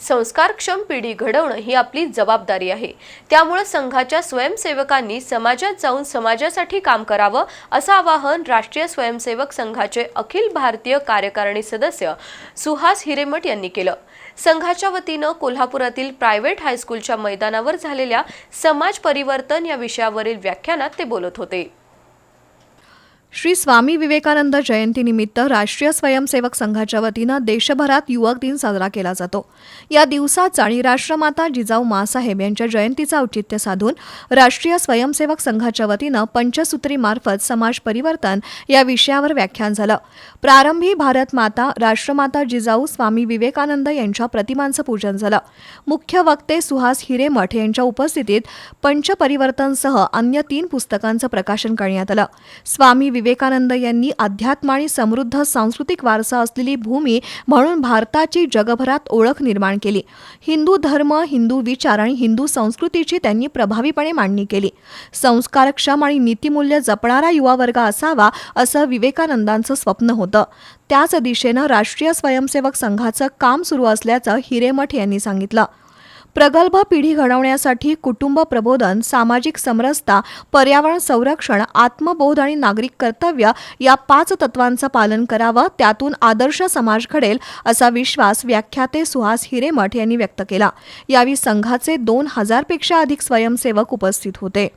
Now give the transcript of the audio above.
संस्कारक्षम पिढी घडवणं ही आपली जबाबदारी आहे. त्यामुळे संघाच्या स्वयंसेवकांनी समाजात जाऊन समाजासाठी काम करावं असं आवाहन राष्ट्रीय स्वयंसेवक संघाचे अखिल भारतीय कार्यकारिणी सदस्य सुहास हिरेमठ यांनी केलं. संघाच्या वतीनं कोल्हापुरातील प्रायव्हेट हायस्कूलच्या मैदानावर झालेल्या समाज परिवर्तन या विषयावरील व्याख्यानात ते बोलत होते. श्री स्वामी विवेकानंद जयंतीनिमित्त राष्ट्रीय स्वयंसेवक संघाच्या वतीनं देशभरात युवक दिन साजरा केला जातो. या दिवसाचा आणि राष्ट्रमाता जिजाऊ मासाहेब यांच्या जयंतीचं औचित्य साधून राष्ट्रीय स्वयंसेवक संघाच्या वतीनं पंचसूत्रीमार्फत समाज परिवर्तन या विषयावर व्याख्यान झालं. प्रारंभी भारत माता राष्ट्रमाता जिजाऊ स्वामी विवेकानंद यांच्या प्रतिमांचं पूजन झालं. मुख्य वक्ते सुहास हिरेमठ यांच्या उपस्थितीत पंचपरिवर्तनसह अन्य तीन पुस्तकांचं प्रकाशन करण्यात आलं. स्वामी विवेकानंद यांनी अध्यात्म आणि समृद्ध सांस्कृतिक वारसा असलेली भूमी म्हणून भारताची जगभरात ओळख निर्माण केली. हिंदू धर्म हिंदू विचार आणि हिंदू संस्कृतीची त्यांनी प्रभावीपणे मांडणी केली. संस्कारक्षम आणि नीतिमूल्य जपणारा युवा वर्ग असावा असं विवेकानंदांचं स्वप्न होतं. त्याच दिशेनं राष्ट्रीय स्वयंसेवक संघाचं काम सुरू असल्याचं हिरेमठ यांनी सांगितलं. प्रगल्भ पिढी घडवण्यासाठी कुटुंब प्रबोधन सामाजिक समरसता पर्यावरण संरक्षण आत्मबोध आणि नागरिक कर्तव्य या पाच तत्वांचं पालन करावं त्यातून आदर्श समाज घडेल असा विश्वास व्याख्याते सुहास हिरेमठ यांनी व्यक्त केला. यावेळी संघाचे दोन हजारपेक्षा अधिक स्वयंसेवक उपस्थित होते.